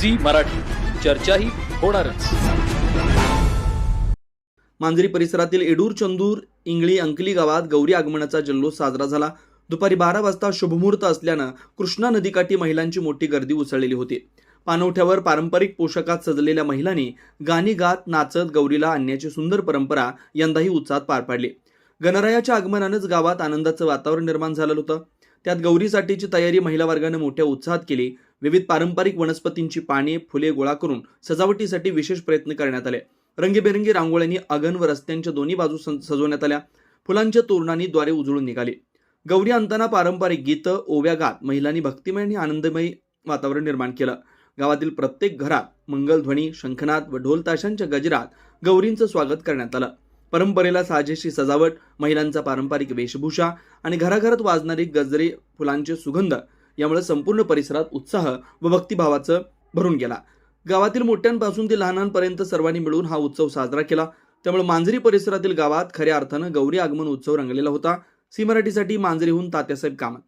Zee Marathi. चर्चाही होणारच. मांजरी परिसरातील एडूर चंदूर इंगळी अंकली गावात गौरी आगमनाचा जल्लोष साजरा झाला. दुपारी बारा वाजता शुभमुहूर्त असल्यानं कृष्णा नदीकाठी महिलांची मोठी गर्दी उसळलेली होती. पानवठ्यावर पारंपरिक पोशाखात सजलेल्या महिलांनी गाणी गात नाचत गौरीला आणण्याची सुंदर परंपरा यंदाही उत्साहात पार पाडली. गणरायाच्या आगमनानंच गावात आनंदाचं वातावरण निर्माण झालं होतं. त्यात गौरीसाठीची तयारी महिला वर्गानं मोठ्या उत्साहात केली. विविध पारंपरिक वनस्पतींची पाने फुले गोळा करून सजावटीसाठी विशेष प्रयत्न करण्यात आले. रंगीबेरंगी रांगोळ्यांनी अगन व रस्त्यांच्या दोन्ही बाजू सजवण्यात आल्या. फुलांच्या तोरणांनी द्वारे उजळून निघाली. गौरी आणताना पारंपरिक गीतं ओव्या गात महिलांनी भक्तिमय आणि आनंदमयी वातावरण निर्माण केलं. गावातील प्रत्येक घरात मंगलध्वनी शंखनाद व ढोल ताशांच्या गजरात गौरींचं स्वागत करण्यात आलं. परंपरेला साजेशी सजावट महिलांचा पारंपरिक वेशभूषा आणि घराघरात वाजणारी गजरे फुलांचे सुगंध यामुळे संपूर्ण परिसरात उत्साह व भक्तिभावाचं भरून गेला. गावातील मोठ्यांपासून ते लहानांपर्यंत सर्वांनी मिळून हा उत्सव साजरा केला. त्यामुळे मांजरी परिसरातील गावात खऱ्या अर्थानं गौरी आगमन उत्सव रंगलेला होता. सी मराठीसाठी मांजरीहून तात्यासाहेब कामत.